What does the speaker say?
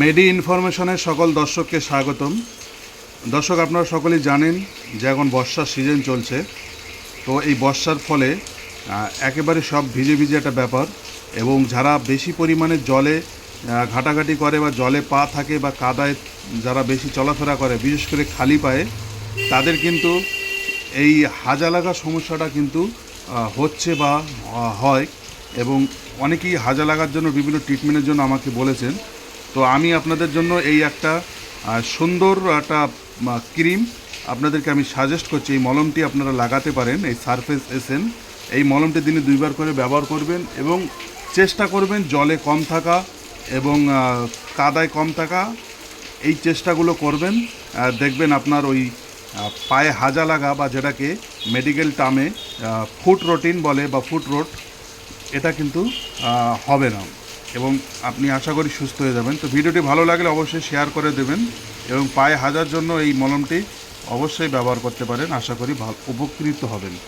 মেডি ইনফরমেশনের সকল দর্শককে স্বাগতম। দর্শক, আপনারা সকলেই জানেন যে এখন বর্ষার সিজন চলছে। তো এই বর্ষার ফলে একেবারে সব ভিজে ভিজে একটা ব্যাপার এবং যারা বেশি পরিমাণে জলে ঘাটাঘাটি করে বা জলে পা থাকে বা কাদায় যারা বেশি চলাফেরা করে, বিশেষ করে খালি পায়ে, তাদের কিন্তু এই হাজা লাগা সমস্যাটা কিন্তু হচ্ছে বা হয় এবং অনেকেই হাজা লাগার জন্য বিভিন্ন ট্রিটমেন্টের জন্য আমাকে বলেছেন। তো আমি আপনাদের জন্য এই একটা সুন্দর একটা ক্রিম আপনাদেরকে আমি সাজেস্ট করছি। এই মলমটি আপনারা লাগাতে পারেন, এই সারফেস এসেন এই মলমটি দিনে দুইবার করে ব্যবহার করবেন এবং চেষ্টা করবেন জলে কম থাকা এবং কাদায় কম থাকা। এই চেষ্টাগুলো করবেন দেখবেন আপনার ওই পায়ে হাজা লাগা বা যেটাকে মেডিকেল টার্মে ফুট রোটিন বলে বা ফুট রোট এটা কিন্তু হবে না। এবং আপনি আশা করি সুস্থ হয়ে যাবেন। তো ভিডিওটি ভালো লাগলে অবশ্যই শেয়ার করে দেবেন এবং পায়ে হাজার জন্য এই মলমটি অবশ্যই ব্যবহার করতে পারেন। আশা করি উপকৃত হবেন।